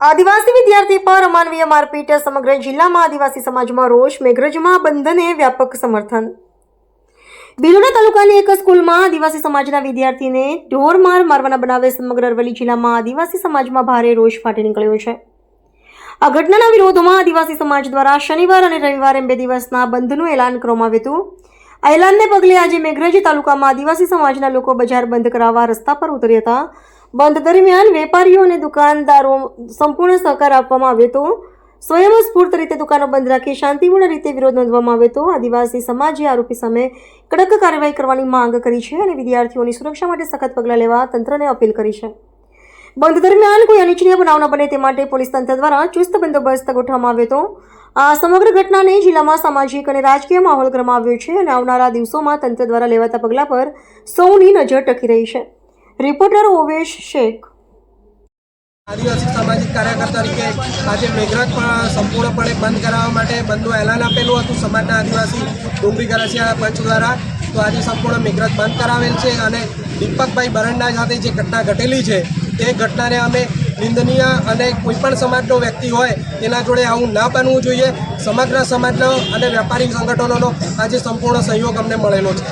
આદિવાસી વિદ્યાર્થી પર અમાનવીય મારપીટ સમગ્ર જિલ્લામાં આદિવાસી સમાજમાં રોષ, મેઘરજમાં બંધને વ્યાપક સમર્થન. બિલોડા તાલુકાની એક સ્કૂલમાં આદિવાસી સમાજના વિદ્યાર્થીને ઢોરમાર મારવાના બનાવે સમગ્ર અરવલ્લી જિલ્લામાં આદિવાસી સમાજમાં ભારે રોષ ફાટી નીકળ્યો છે. આ ઘટનાના વિરોધમાં આદિવાસી સમાજ દ્વારા શનિવાર અને રવિવાર એમ બે દિવસના બંધનું એલાન કરવામાં આવ્યું હતું. આ એલાનને પગલે આજે મેઘરજ તાલુકામાં આદિવાસી સમાજના લોકો બજાર બંધ કરાવવા રસ્તા પર ઉતર્યા હતા. બંધ દરમિયાન વેપારીઓ અને દુકાનદારો સંપૂર્ણ સહકાર આપવામાં આવ્યો હતો. સ્વયંસ્ફૂર્ત રીતે દુકાનો બંધ રાખી શાંતિપૂર્ણ રીતે વિરોધ નોંધવામાં આવ્યો હતો. આદિવાસી સમાજે આરોપી સામે કડક કાર્યવાહી કરવાની માંગ કરી છે અને વિદ્યાર્થીઓની સુરક્ષા માટે સખત પગલાં લેવા તંત્રને અપીલ કરી છે. બંધ દરમિયાન કોઈ અનિચ્છનીય બનાવ ન બને તે માટે પોલીસ તંત્ર દ્વારા ચુસ્ત બંદોબસ્ત ગોઠવવામાં આવ્યો હતો. આ સમગ્ર ઘટનાને જિલ્લામાં સામાજિક અને રાજકીય માહોલ ગરમાવ્યો છે અને આવનારા દિવસોમાં તંત્ર દ્વારા લેવાતા પગલાં પર સૌની નજર ટકી રહી છે. રિપોર્ટર ઓવેશ શેખ. આદિવાસી સામાજિક કાર્યકર તરીકે આજે મેઘરાજ પણ સંપૂર્ણપણે બંધ કરાવવા માટે બંધનું એલાન આપેલું હતું. સમાજના આદિવાસી ડુંગળી ગરાસિયા પંચ દ્વારા તો આજે સંપૂર્ણ મેઘરાજ બંધ કરાવેલ છે અને દીપકભાઈ બરંડા સાથે જે ઘટના ઘટેલી છે, તે ઘટનાને અમે નિંદનીય અને કોઈપણ સમાજનો વ્યક્તિ હોય તેના જોડે આવું ના બનવું જોઈએ. સમગ્ર સમાજનો અને વેપારી સંગઠનોનો આજે સંપૂર્ણ સહયોગ અમને મળેલો છે.